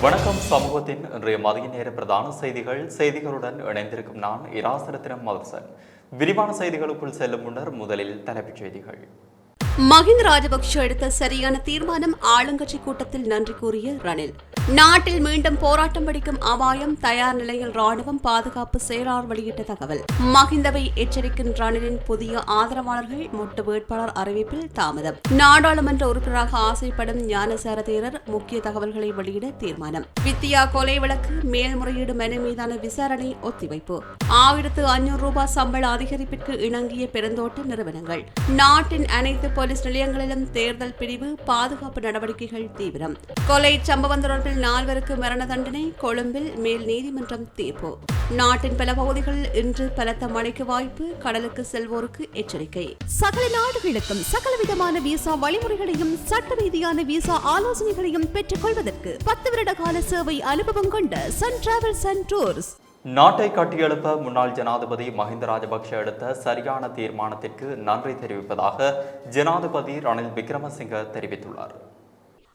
வணக்கம். சமூகத்தின் இன்றைய மதிய நேர பிரதான செய்திகள். செய்திகளுடன் இணைந்திருக்கும் நான் இராசரத்தினம் மதர்சன். விரிவான செய்திகளுக்குள் செல்லும் முன்னர் முதலில் தலைப்புச் செய்திகள். மஹிந்த ராஜபக்ஷ எடுத்த சரியான தீர்மானம் ஆளுங்கட்சி கூட்டத்தில் நன்றி கூறிய ரணில். நாட்டில் மீண்டும் போராட்டம் வெடிக்கும் அபாயம் தயார் நிலையில் ராணுவம் பாதுகாப்பு செயலாளர் வெளியிட்ட தகவல். மஹிந்தவை எச்சரிக்கும் ரணிலின் புதிய ஆதரவாளர்கள் மொட்டு வேட்பாளர் அறிவிப்பில் தாமதம். நாடாளுமன்ற உறுப்பினராக ஆசைப்படும் ஞானசார தேரர் முக்கிய தகவல்களை வெளியிட தீர்மானம். வித்தியா கொலை வழக்கு மேல்முறையீடு மனு மீதான விசாரணை ஒத்திவைப்பு. ஆயிரத்து ஐநூறு ரூபாய் சம்பள அதிகரிப்பிற்கு இணங்கிய பெருந்தோட்ட நிறுவனங்கள். நாட்டின் அனைத்து போலீஸ் நிலையங்களிலும் தேர்தல் பிரிவு பாதுகாப்பு நடவடிக்கைகள் தீவிரம். கொலை சம்பவம் தொடர்பில் நால்வருக்கு மரண தண்டனை கொழும்பில் மேல் நீதிமன்றம் தீர்ப்பு. நாட்டின் பல பகுதிகளில் இன்று பலத்த மழைக்கு வாய்ப்பு கடலுக்கு செல்வோருக்கு எச்சரிக்கை. சகல நாடுகளுக்கும் சகல விதமான விசா வழிமுறைகளையும் சட்ட ரீதியான விசா ஆலோசனைகளையும் பெற்றுக் கொள்வதற்கு பத்து வருட கால சேவை அனுபவம் கொண்ட சன் டிராவல்ஸ் அண்ட் டூர்ஸ் நாட்டை கட்டியெழுப்ப முன்னாள் ஜனாதிபதி மஹிந்த ராஜபக்ஷ எடுத்த சரியான தீர்மானத்திற்கு நன்றி தெரிவிப்பதாக ஜனாதிபதி ரணில் விக்ரமசிங்க தெரிவித்துள்ளார்.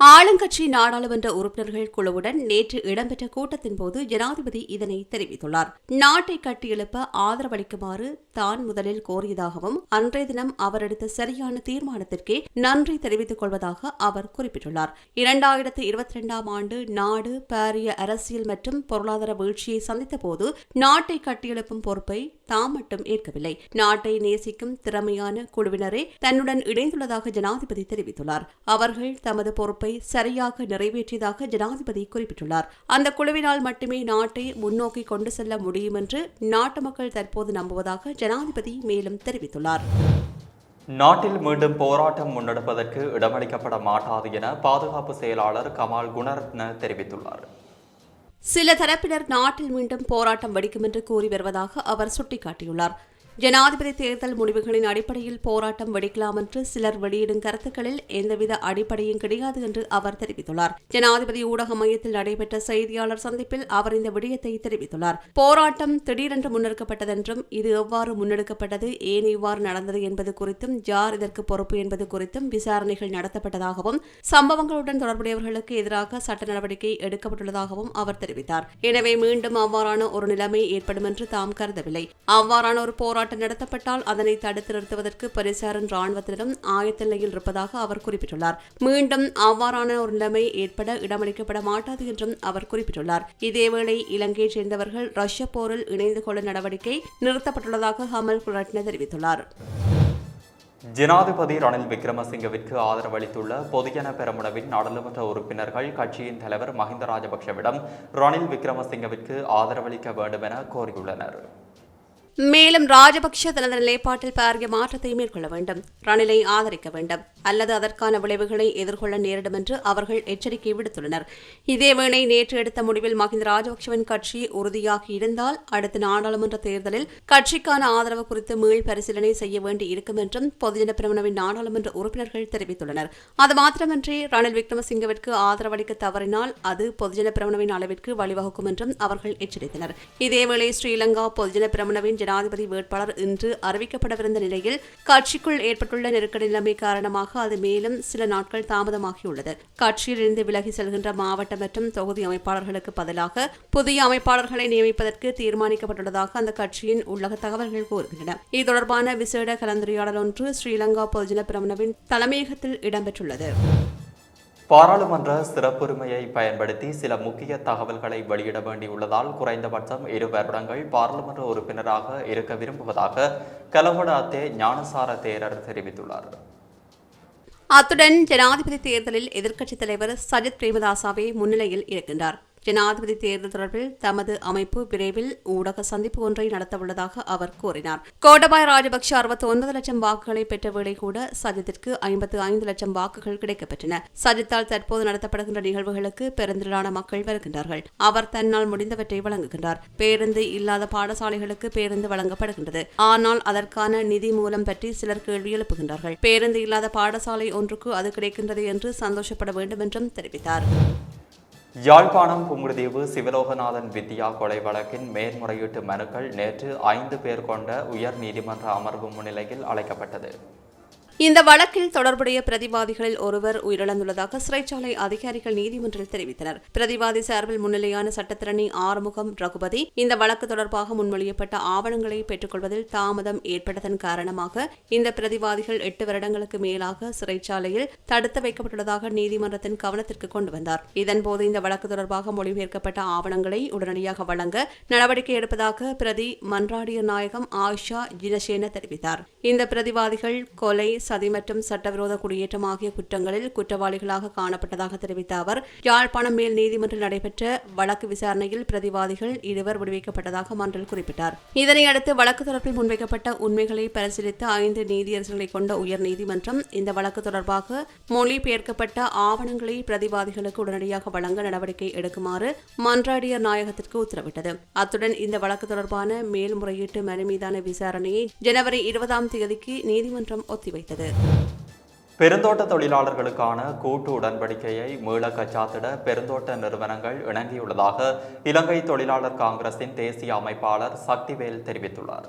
ஆளுங்கட்சி நாடாளுமன்ற உறுப்பினர்கள் குழுவுடன் நேற்று இடம்பெற்ற கூட்டத்தின் போது ஜனாதிபதி இதனை தெரிவித்துள்ளார். நாட்டை கட்டியெழுப்ப ஆதரவளிக்குமாறு தான் முதலில் கோரியதாகவும் அன்றைய தினம் அவர் எடுத்த சரியான தீர்மானத்திற்கே நன்றி தெரிவித்துக் கொள்வதாக அவர் குறிப்பிட்டுள்ளார். இரண்டாயிரத்து இருபத்தி இரண்டாம் ஆண்டு நாடு பாரிய அரசியல் மற்றும் பொருளாதார வீழ்ச்சியை சந்தித்த போது நாட்டை கட்டியெழுப்பும் பொறுப்பை தாம் மட்டும் ஏற்கவில்லை. நாட்டை நேசிக்கும் திறமையான குழுவினரே தன்னுடன் இணைந்துள்ளதாக ஜனாதிபதி தெரிவித்துள்ளார். அவர்கள் தமது பொறுப்பை சரியாக நிறைவேற்றியதாக ஜனாதிபதி குறிப்பிட்டுள்ளார். அந்த குழுவினால் மட்டுமே நாட்டை முன்னோக்கி கொண்டு செல்ல முடியும் என்று நாட்டு மக்கள் தற்போது நம்புவதாக ஜனாதிபதி மேலும் தெரிவித்துள்ளார். நாட்டில் மீண்டும் போராட்டம் முன்னெடுப்பதற்கு இடமளிக்கப்பட மாட்டாது என பாதுகாப்பு செயலாளர் கமால் குணரத்ன தெரிவித்துள்ளார். சில தரப்பினர் நாட்டில் மீண்டும் போராட்டம் வெடிக்கும் என்று கூறி வருவதாக அவர் சுட்டிக்காட்டியுள்ளார். ஜனாதிபதி தேர்தல் முடிவுகளின் அடிப்படையில் போராட்டம் வெடிக்கலாம் என்று சிலர் வெளியிடும் கருத்துக்களில் எந்தவித அடிப்படையும் கிடையாது என்று அவர் தெரிவித்துள்ளார். ஜனாதிபதி ஊடக மையத்தில் நடைபெற்ற செய்தியாளர் சந்திப்பில் அவர் இந்த விடயத்தை தெரிவித்துள்ளார். போராட்டம் திடீரென்று முன்னெடுக்கப்பட்டதென்றும் இது எவ்வாறு முன்னெடுக்கப்பட்டது ஏன் இவ்வாறு நடந்தது என்பது குறித்தும் யார் இதற்கு பொறுப்பு என்பது குறித்தும் விசாரணைகள் நடத்தப்பட்டதாகவும் சம்பவங்களுடன் தொடர்புடையவர்களுக்கு எதிராக சட்ட நடவடிக்கை எடுக்கப்பட்டுள்ளதாகவும் அவர் தெரிவித்தார். எனவே மீண்டும் அவ்வாறான ஒரு நிலைமை ஏற்படும் என்று தாம் கருதவில்லை. அவ்வாறான ஒரு போராட்டம் நடத்தப்பட்டால் அதனை தடுத்து நிறுத்துவதற்கு பரிசாரன் ராணுவத்தினரும் ஆயத்த நிலையில் இருப்பதாக அவர் குறிப்பிட்டுள்ளார். மீண்டும் அவ்வாறான ஒரு நிலைமை ஏற்பட இடமளிக்கப்பட மாட்டாது என்றும் அவர் குறிப்பிட்டுள்ளார். இதேவேளை இலங்கையைச் சேர்ந்தவர்கள் ரஷ்ய போரில் இணைந்து கொள்ள நடவடிக்கை நிறுத்தப்பட்டுள்ளதாக ஹமல் குலட்ன தெரிவித்துள்ளார். ஜனாதிபதி ரணில் விக்ரமசிங்கவிற்கு ஆதரவளித்துள்ள பொதுஜன பெரமுனவின் நாடாளுமன்ற உறுப்பினர்கள் கட்சியின் தலைவர் மஹிந்த ராஜபக்ஷவிடம் ரணில் விக்ரமசிங்கவிற்கு ஆதரவளிக்க வேண்டும் என கோரியுள்ளனர். மேலும் ராஜபக்ஷ தனது நிலைப்பாட்டில் பாரிய மாற்றத்தை மேற்கொள்ள வேண்டும். ரணிலை ஆதரிக்க வேண்டும். அல்லது அதற்கான விளைவுகளை எதிர்கொள்ள நேரிடும் என்று அவர்கள் எச்சரிக்கை விடுத்துள்ளனர். இதேவேளை நேற்று எடுத்த முடிவில் மஹிந்த ராஜபக்ஷவின் கட்சி உறுதியாகி இருந்தால் அடுத்த நாடாளுமன்ற தேர்தலில் கட்சிக்கான ஆதரவு குறித்து மீள் பரிசீலனை செய்ய வேண்டி இருக்கும் என்றும் பொதுஜன பிரமணவின் நாடாளுமன்ற உறுப்பினர்கள் தெரிவித்துள்ளனர். அது மாத்திரமன்றி ரணில் விக்ரமசிங்கவிற்கு ஆதரவளிக்க தவறினால் அது பொதுஜன பிரமணவின் அளவிற்கு வழிவகுக்கும் என்றும் அவர்கள் எச்சரித்தனர். இதேவேளை ஸ்ரீலங்கா பொதுஜன பிரமணவின் ஜனாதிபதி வேட்பாளர் இன்று அறிவிக்கப்படவிருந்த நிலையில் கட்சிக்குள் ஏற்பட்டுள்ள நெருக்கடி நிலைமை காரணமாக அது மேலும் சில நாட்கள் தாமதமாகியுள்ளது. கட்சியில் இருந்து விலகி செல்கின்ற மாவட்ட மற்றும் தொகுதி அமைப்பாளர்களுக்கு பதிலாக புதிய அமைப்பாளர்களை நியமிப்பதற்கு தீர்மானிக்கப்பட்டுள்ளதாக அந்த கட்சியின் உள்ளக தகவல்கள் கூறுகின்றன. இது தொடர்பான விசேட கலந்துரையாடல் ஒன்று ஸ்ரீலங்கா பொதுஜன பிரமணவின் தலைமையகத்தில் இடம்பெற்றுள்ளது. பாராளுமன்ற சிறப்புரிமையை பயன்படுத்தி சில முக்கிய தகவல்களை வெளியிட வேண்டியுள்ளதால் குறைந்தபட்சம் இரு வருடங்கள் பாராளுமன்ற உறுப்பினராக இருக்க விரும்புவதாக கலவடாத்தே ஞானசார தேரர் தெரிவித்துள்ளார். அத்துடன் ஜனாதிபதி தேர்தலில் எதிர்க்கட்சித் தலைவர் சஜித் பிரேமதாசாவே முன்னிலையில் இருக்கின்றார். ஜனாதிபதி தேர்தல் தொடர்பில் தமது அமைப்பு விரைவில் ஊடக சந்திப்பு ஒன்றை நடத்தவுள்ளதாக அவர் கூறினார். கோட்டபாய ராஜபக்ஷ அறுபத்தி ஒன்பது லட்சம் வாக்குகளை பெற்ற வேளை கூட சஜித்திற்கு ஐம்பத்து ஐந்து லட்சம் வாக்குகள் கிடைக்கப்பெற்றன. சஜித்தால் தற்போது நடத்தப்படுகின்ற நிகழ்வுகளுக்கு பெருந்திரளான மக்கள் வருகின்றார்கள். அவர் தன்னால் முடிந்தவற்றை வழங்குகின்றார். பேருந்து இல்லாத பாடசாலைகளுக்கு பேருந்து வழங்கப்படுகின்றது. ஆனால் அதற்கான நிதி மூலம் பற்றி சிலர் கேள்வி எழுப்புகின்றார்கள். பேருந்து இல்லாத பாடசாலை ஒன்றுக்கு அது கிடைக்கின்றது என்று சந்தோஷப்பட வேண்டும் என்றும் தெரிவித்தார். யாழ்ப்பாணம் புங்குடுதீவு சிவலோகநாதன் வித்யா கொலை வழக்கின் மேல்முறையீட்டு மனுக்கள் நேற்று ஐந்து பேர் கொண்ட உயர் நீதிமன்ற அமர்வு முன்னிலையில் அழைக்கப்பட்டது. இந்த வழக்கில் தொடர்புடைய பிரதிவாதிகளில் ஒருவர் உயிரிழந்துள்ளதாக சிறைச்சாலை அதிகாரிகள் நீதிமன்றில் தெரிவித்தனர். பிரதிவாதி சார்பில் முன்னிலையான சட்டத்திரணி ஆறுமுகம் ரகுபதி இந்த வழக்கு தொடர்பாக முன்மொழியப்பட்ட ஆவணங்களை பெற்றுக்கொள்வதில் தாமதம் ஏற்பட்டதன் காரணமாக இந்த பிரதிவாதிகள் எட்டு வருடங்களுக்கு மேலாக சிறைச்சாலையில் தடுத்து வைக்கப்பட்டுள்ளதாக நீதிமன்றத்தின் கவனத்திற்கு கொண்டு வந்தார். இதன்போது இந்த வழக்கு தொடர்பாக மொழிபெயர்க்கப்பட்ட ஆவணங்களை உடனடியாக வழங்க நடவடிக்கை எடுப்பதாக பிரதி மன்றாடிய நாயகம் ஆயிஷா ஜினசேன தெரிவித்தார். இந்த பிரதிவாதிகள் கொலை சதி மற்றும் சட்டவிரோத குடியேற்றம் ஆகிய குற்றங்களில் குற்றவாளிகளாக காணப்பட்டதாக தெரிவித்த அவர் யாழ்ப்பாணம் மேல் நீதிமன்றில் நடைபெற்ற வழக்கு விசாரணையில் பிரதிவாதிகள் இருவர் விடுவிக்கப்பட்டதாக மன்றில் குறிப்பிட்டார். இதனையடுத்து வழக்கு தொடர்பில் முன்வைக்கப்பட்ட உண்மைகளை பரிசீலித்த ஐந்து நீதியரசர்களை கொண்ட உயர் நீதிமன்றம் இந்த வழக்கு தொடர்பாக மொழிபெயர்க்கப்பட்ட ஆவணங்களை பிரதிவாதிகளுக்கு உடனடியாக வழங்க நடவடிக்கை எடுக்குமாறு மன்றாடியர் நாயகத்திற்கு உத்தரவிட்டது. அத்துடன் இந்த வழக்கு தொடர்பான மேல்முறையீட்டு மனு மீதான விசாரணையை ஜனவரி இருபதாம் தேதிக்கு நீதிமன்றம் ஒத்திவைத்தது. பெருந்தோட்ட தொழிலாளர்களுக்கான கூட்டு உடன்படிக்கையை மீள கச்சாத்திட பெருந்தோட்ட நிறுவனங்கள் இணங்கியுள்ளதாக இலங்கை தொழிலாளர் காங்கிரசின் தேசிய அமைப்பாளர் சக்திவேல் தெரிவித்துள்ளார்.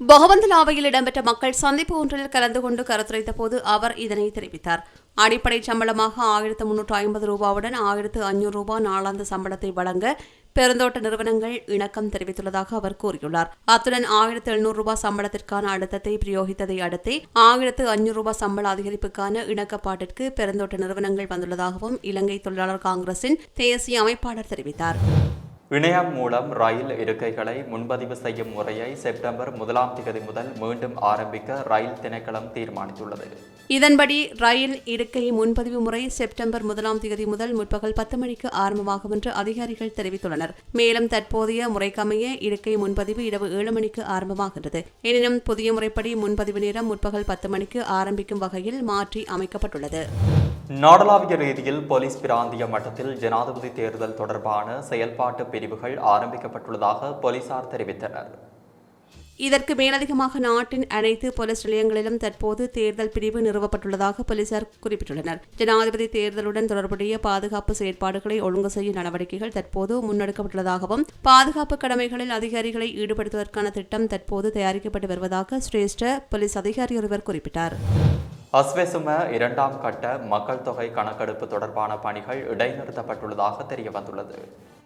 பொகவந்தலாவையில் இடம்பெற்ற மக்கள் சந்திப்பு ஒன்றில் கலந்து கொண்டு கருத்துரைத்த போது அவர் இதனை தெரிவித்தார். அடிப்படை சம்பளமாக ஆயிரத்து முன்னூற்று ஐம்பது ரூபாவுடன் ஆயிரத்து ஐநூறு ரூபாய் நாளாந்த சம்பளத்தை வழங்க பெருந்தோட்ட நிறுவனங்கள் இணக்கம் தெரிவித்துள்ளதாக அவர் கூறியுள்ளார். அத்துடன் ஆயிரத்து எழுநூறு ரூபாய் சம்பளத்திற்கான அழுத்தத்தை பிரயோகித்ததை அடுத்து ஆயிரத்து அஞ்சூறு ரூபாய் சம்பள அதிகரிப்புக்கான இணக்கப்பாட்டிற்கு பெருந்தோட்ட நிறுவனங்கள் வந்துள்ளதாகவும் இலங்கை தொழிலாளர் காங்கிரசின் தேசிய அமைப்பாளர் தெரிவித்தார். இணையம் மூலம் ரயில் இருக்கைகளை முன்பதிவு செய்யும் முறையை செப்டம்பர் முதலாம் தேதி முதல் மீண்டும் ஆரம்பிக்க ரயில் திணைக்களம் தீர்மானித்துள்ளது. இதன்படி ரயில் இருக்கை முன்பதிவு முறை செப்டம்பர் முதலாம் தேதி முதல் முற்பகல் பத்து மணிக்கு ஆரம்பமாகும் என்று அதிகாரிகள் தெரிவித்துள்ளனர். மேலும் தற்போதைய முறைக்கமைய இருக்கை முன்பதிவு இரவு ஏழு மணிக்கு ஆரம்பமாகின்றது. எனினும் புதிய முறைப்படி முன்பதிவு நேரம் முற்பகல் பத்து மணிக்கு ஆரம்பிக்கும் வகையில் மாற்றி அமைக்கப்பட்டுள்ளது. நாடளாவிய ரீதியில் போலீஸ் பிராந்திய மட்டத்தில் ஜனாதிபதி தேர்தல் தொடர்பான செயல்பாட்டு பிரிவுகள் ஆரம்பிக்கப்பட்டுள்ளதாக போலீசார் தெரிவித்தனர். இதற்கு மேலதிகமாக நாட்டின் அனைத்து போலீஸ் நிலையங்களிலும் தற்போது தேர்தல் பிரிவு நிறுவப்பட்டுள்ளதாக போலீசார் குறிப்பிட்டுள்ளனர். ஜனாதிபதி தேர்தலுடன் தொடர்புடைய பாதுகாப்பு செயற்பாடுகளை ஒழுங்கு செய்யும் நடவடிக்கைகள் தற்போது முன்னெடுக்கப்பட்டுள்ளதாகவும் பாதுகாப்பு கடமைகளில் அதிகாரிகளை ஈடுபடுத்துவதற்கான திட்டம் தற்போது தயாரிக்கப்பட்டு வருவதாக சிரேஷ்ட போலீஸ் அதிகாரி ஒருவர் குறிப்பிட்டார். அஸ்வெசும இரண்டாம் கட்ட மக்கள் தொகை கணக்கெடுப்பு தொடர்பான பணிகள் இடைநிறுத்தப்பட்டுள்ளதாக தெரிய வந்துள்ளது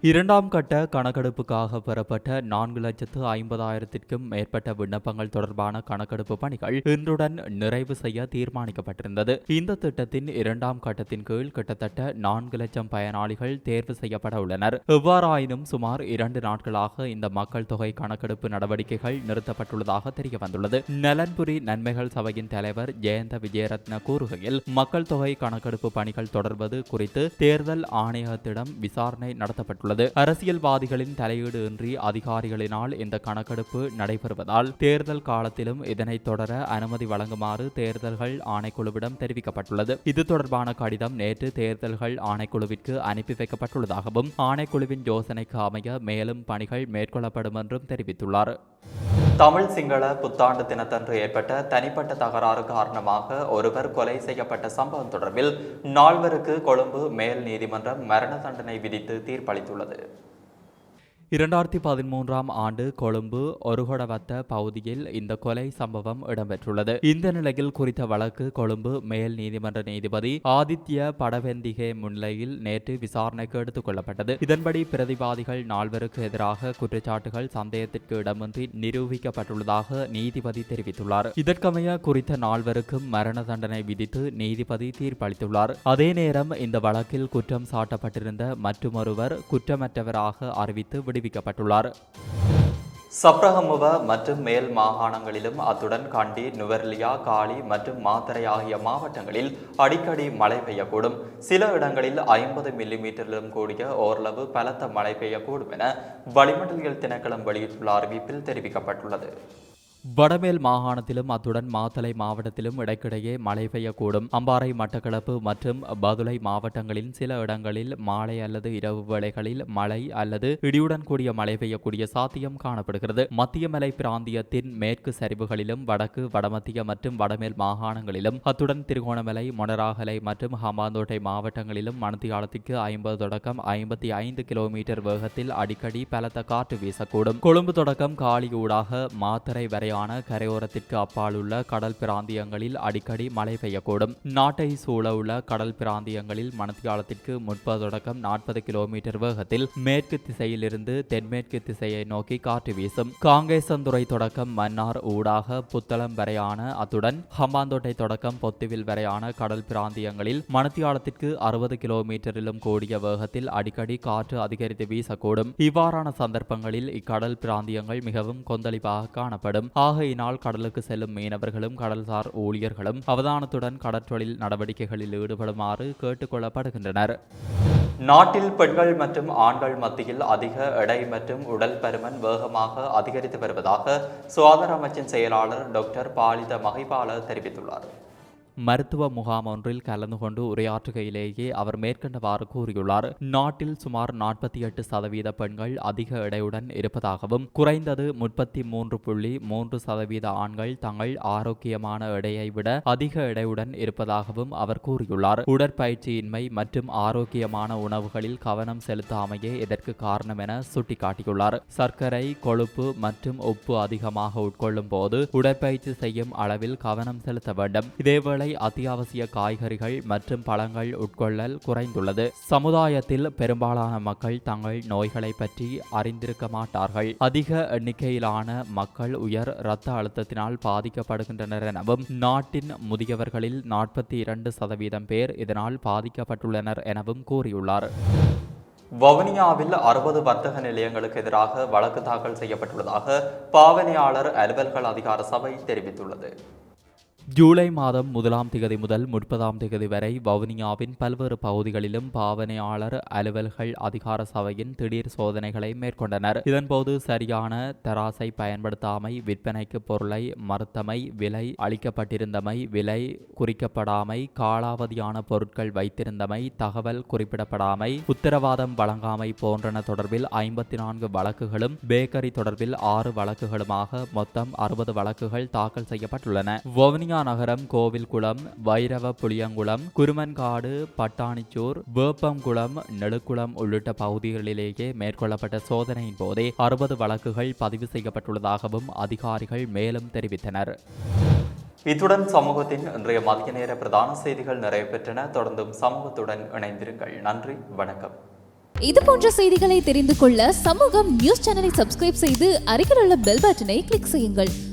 இரண்டாம் கட்ட கணக்கெடுப்புக்காக பெறப்பட்ட நான்கு லட்சத்து ஐம்பதாயிரத்திற்கும் மேற்பட்ட விண்ணப்பங்கள் தொடர்பான கணக்கெடுப்பு பணிகள் இன்றுடன் நிறைவு செய்ய தீர்மானிக்கப்பட்டிருந்தது. இந்த திட்டத்தின் இரண்டாம் கட்டத்தின் கீழ் கிட்டத்தட்ட நான்கு லட்சம் பயனாளிகள் தேர்வு செய்யப்பட உள்ளனர். எவ்வாறாயினும் சுமார் இரண்டு நாட்களாக இந்த மக்கள் தொகை கணக்கெடுப்பு நடவடிக்கைகள் நிறுத்தப்பட்டுள்ளதாக தெரிய வந்துள்ளது நலன்புரி நன்மைகள் சபையின் தலைவர் ஜெயந்த விஜயரத்ன கூறுகையில் மக்கள் தொகை கணக்கெடுப்பு பணிகள் தொடர்வது குறித்து தேர்தல் ஆணையகத்திடம் விசாரணை நடத்தப்பட்டுள்ளது. அரசியல்வாதிகளின் தலையீடு இன்றி அதிகாரிகளினால் இந்த கணக்கெடுப்பு நடைபெறுவதால் தேர்தல் காலத்திலும் இதனை தொடர அனுமதி வழங்குமாறு தேர்தல்கள் ஆணைக்குழுவிடம் தெரிவிக்கப்பட்டுள்ளது. இது தொடர்பான கடிதம் நேற்று தேர்தல்கள் ஆணைக்குழுவிற்கு அனுப்பி வைக்கப்பட்டுள்ளதாகவும் ஆணைக்குழுவின் யோசனைக்கு அமைய மேலும் பணிகள் மேற்கொள்ளப்படும் என்றும் தெரிவித்துள்ளார். தமிழ் சிங்கள புத்தாண்டு தினத்தன்று ஏற்பட்ட தனிப்பட்ட தகராறு காரணமாக ஒருவர் கொலை செய்யப்பட்ட சம்பவம் தொடர்பில் நால்வருக்கு கொழும்பு மேல் நீதிமன்றம் மரண தண்டனை விதித்து தீர்ப்பளித்துள்ளது. இரண்டாயிரத்தி பதிமூன்றாம் ஆண்டு கொழும்பு ஒருகொடவத்த பகுதியில் இந்த கொலை சம்பவம் இடம்பெற்றுள்ளது. இந்த நிலையில் குறித்த வழக்கு கொழும்பு மேல் நீதிமன்ற நீதிபதி ஆதித்ய படவெந்திகே முன்னிலையில் நேற்று விசாரணைக்கு எடுத்துக் கொள்ளப்பட்டது. இதன்படி பிரதிவாதிகள் நால்வருக்கு எதிராக குற்றச்சாட்டுகள் சந்தேகத்திற்கு இடமின்றி நிரூபிக்கப்பட்டுள்ளதாக நீதிபதி தெரிவித்துள்ளார். இதற்கமைய குறித்த நால்வருக்கும் மரண தண்டனை விதித்து நீதிபதி தீர்ப்பளித்துள்ளார். அதே நேரம் இந்த வழக்கில் குற்றம் சாட்டப்பட்டிருந்த மற்றுமொருவர் குற்றமற்றவராக அறிவித்து விடுவிக்கப்பட்டுள்ளார் சப்ரஹமுவ மற்றும் மேல் மாகாணங்களிலும் அத்துடன் கண்டி நுவர்லியா காலி மற்றும் மாத்தரை ஆகிய மாவட்டங்களில் அடிக்கடி மழை பெய்யக்கூடும். சில இடங்களில் ஐம்பது மில்லிமீட்டரிலும் கூடிய ஓரளவு பலத்த மழை பெய்யக்கூடும் என வளிமண்டலியல் திணைக்களம் வெளியிட்டுள்ள அறிவிப்பில் தெரிவிக்கப்பட்டுள்ளது. வடமேல் மாகாணத்திலும் அத்துடன் மாத்தலை மாவட்டத்திலும் இடைக்கிடையே மழை பெய்யக்கூடும். அம்பாறை மட்டக்களப்பு மற்றும் பதுளை மாவட்டங்களின் சில இடங்களில் மாலை அல்லது இரவு வேளைகளில் மழை அல்லது இடியுடன் கூடிய மழை பெய்யக்கூடிய சாத்தியம் காணப்படுகிறது. மத்திய மலை பிராந்தியத்தின் மேற்கு சரிவுகளிலும் வடக்கு வடமத்திய மற்றும் வடமேல் மாகாணங்களிலும் அத்துடன் திருகோணமலை மொனராகலை மற்றும் ஹமாந்தோட்டை மாவட்டங்களிலும் மணத்தியாலத்திற்கு ஐம்பது தொடக்கம் ஐம்பத்தி ஐந்து கிலோமீட்டர் வேகத்தில் அடிக்கடி பலத்த காற்று வீசக்கூடும். கொழும்பு தொடக்கம் காலி ஊடாக மாத்தறை வரை வரையான கரையோரத்திற்கு அப்பால் உள்ள கடல் பிராந்தியங்களில் அடிக்கடி மழை பெய்யக்கூடும். நாட்டை சூழ உள்ள கடல் பிராந்தியங்களில் மணத்தியாலத்திற்கு முப்பது தொடக்கம் நாற்பது கிலோமீட்டர் வேகத்தில் மேற்கு திசையிலிருந்து தென்மேற்கு திசையை நோக்கி காற்று வீசும். காங்கேசந்துறை தொடக்கம் மன்னார் ஊடாக புத்தளம் வரையான அத்துடன் ஹம்பாந்தோட்டை தொடக்கம் பொத்துவில் வரையான கடல் பிராந்தியங்களில் மணத்தியாலத்திற்கு அறுபது கிலோமீட்டரிலும் கூடிய வேகத்தில் அடிக்கடி காற்று அதிகரித்து வீசக்கூடும். இவ்வாறான சந்தர்ப்பங்களில் இக்கடல் பிராந்தியங்கள் மிகவும் கொந்தளிப்பாக காணப்படும். ஆகையினால் கடலுக்கு செல்லும் மீனவர்களும் கடல்சார் ஊழியர்களும் அவதானத்துடன் கடற்றொழில் நடவடிக்கைகளில் ஈடுபடுமாறு கேட்டுக்கொள்ளப்படுகின்றனர். நாட்டில் பெண்கள் மற்றும் ஆண்கள் மத்தியில் அதிக எடை மற்றும் உடல் பருமன் வேகமாக அதிகரித்து வருவதாக சுகாதார அமைச்சின் செயலாளர் டாக்டர் பாலித மகிபால தெரிவித்துள்ளார். மருத்துவ முகாம் ஒன்றில் கலந்து கொண்டு உரையாற்றுகையிலேயே அவர் மேற்கண்டவாறு கூறியுள்ளார். நாட்டில் சுமார் நாற்பத்தி எட்டு சதவீத பெண்கள் அதிக எடையுடன் இருப்பதாகவும் குறைந்தது முப்பத்தி மூன்று புள்ளி மூன்று சதவீத ஆண்கள் தங்கள் ஆரோக்கியமான எடையை விட அதிக எடையுடன் இருப்பதாகவும் அவர் கூறியுள்ளார். உடற்பயிற்சியின்மை மற்றும் ஆரோக்கியமான உணவுகளில் கவனம் செலுத்தாமையே இதற்கு காரணம் என சுட்டிக்காட்டியுள்ளார். சர்க்கரை கொழுப்பு மற்றும் உப்பு அதிகமாக உட்கொள்ளும் போது உடற்பயிற்சி செய்யும் அளவில் கவனம் செலுத்த வேண்டும். இதேவேளை அத்தியாவசிய காய்கறிகள் மற்றும் பழங்கள் உட்கொள்ளல் குறைந்துள்ளது. சமுதாயத்தில் பெரும்பாலான மக்கள் தங்கள் நோய்களை பற்றி அறிந்திருக்க மாட்டார்கள். அதிக எண்ணிக்கையிலான மக்கள் உயர் இரத்த அழுத்தத்தினால் பாதிக்கப்படுகின்றனர் எனவும் நாட்டின் முதியவர்களில் நாற்பத்தி இரண்டு சதவீதம் பேர் இதனால் பாதிக்கப்பட்டுள்ளனர் எனவும் கூறியுள்ளார். வவுனியாவில் அறுபது வர்த்தக நிலையங்களுக்கு எதிராக வழக்கு தாக்கல் செய்யப்பட்டுள்ளதாக பாவனையாளர் அலுவல்கள் அதிகார சபை தெரிவித்துள்ளது. ஜூலை மாதம் முதலாம் திகதி முதல் முப்பதாம் திகதி வரை வவுனியாவின் பல்வேறு பகுதிகளிலும் பாவனையாளர் அலுவல்கள் அதிகார சபையின் திடீர் சோதனைகளை மேற்கொண்டனர். இதன்போது சரியான தராசை பயன்படுத்தாமை விற்பனைக்கு பொருளை மறுத்தமை விலை அளிக்கப்பட்டிருந்தமை விலை குறிக்கப்படாமை காலாவதியான பொருட்கள் வைத்திருந்தமை தகவல் குறிப்பிடப்படாமை உத்தரவாதம் வழங்காமை போன்றன தொடர்பில் ஐம்பத்தி நான்கு வழக்குகளும் பேக்கரி தொடர்பில் ஆறு வழக்குகளுமாக மொத்தம் அறுபது வழக்குகள் தாக்கல் செய்யப்பட்டுள்ளன. வவுனியா நகரம் கோவில்குளம் வைரவ புளியங்குளம் குருமன்காடு பட்டாணிச்சூர் வேப்பங்குளம் நெடுக்குளம் உள்ளிட்ட பகுதிகளிலேயே மேற்கொள்ளப்பட்ட சோதனையின் போதே அறுபது வழக்குகள் பதிவு செய்யப்பட்டுள்ளதாகவும் அதிகாரிகள் மேலும் தெரிவித்தனர். இத்துடன் சமூகத்தின் இன்றைய மதிய நேர பிரதான செய்திகள் நிறைவு பெற்றன தொடர்ந்தும் சமூகத்துடன் இணைந்திருங்கள். நன்றி வணக்கம். இது போன்ற செய்திகளை தெரிந்து கொள்ள சமூகம் நியூஸ் சேனலை சப்ஸ்கிரைப் செய்து அருகில் உள்ள பெல் பட்டனை கிளிக் செய்யுங்கள்.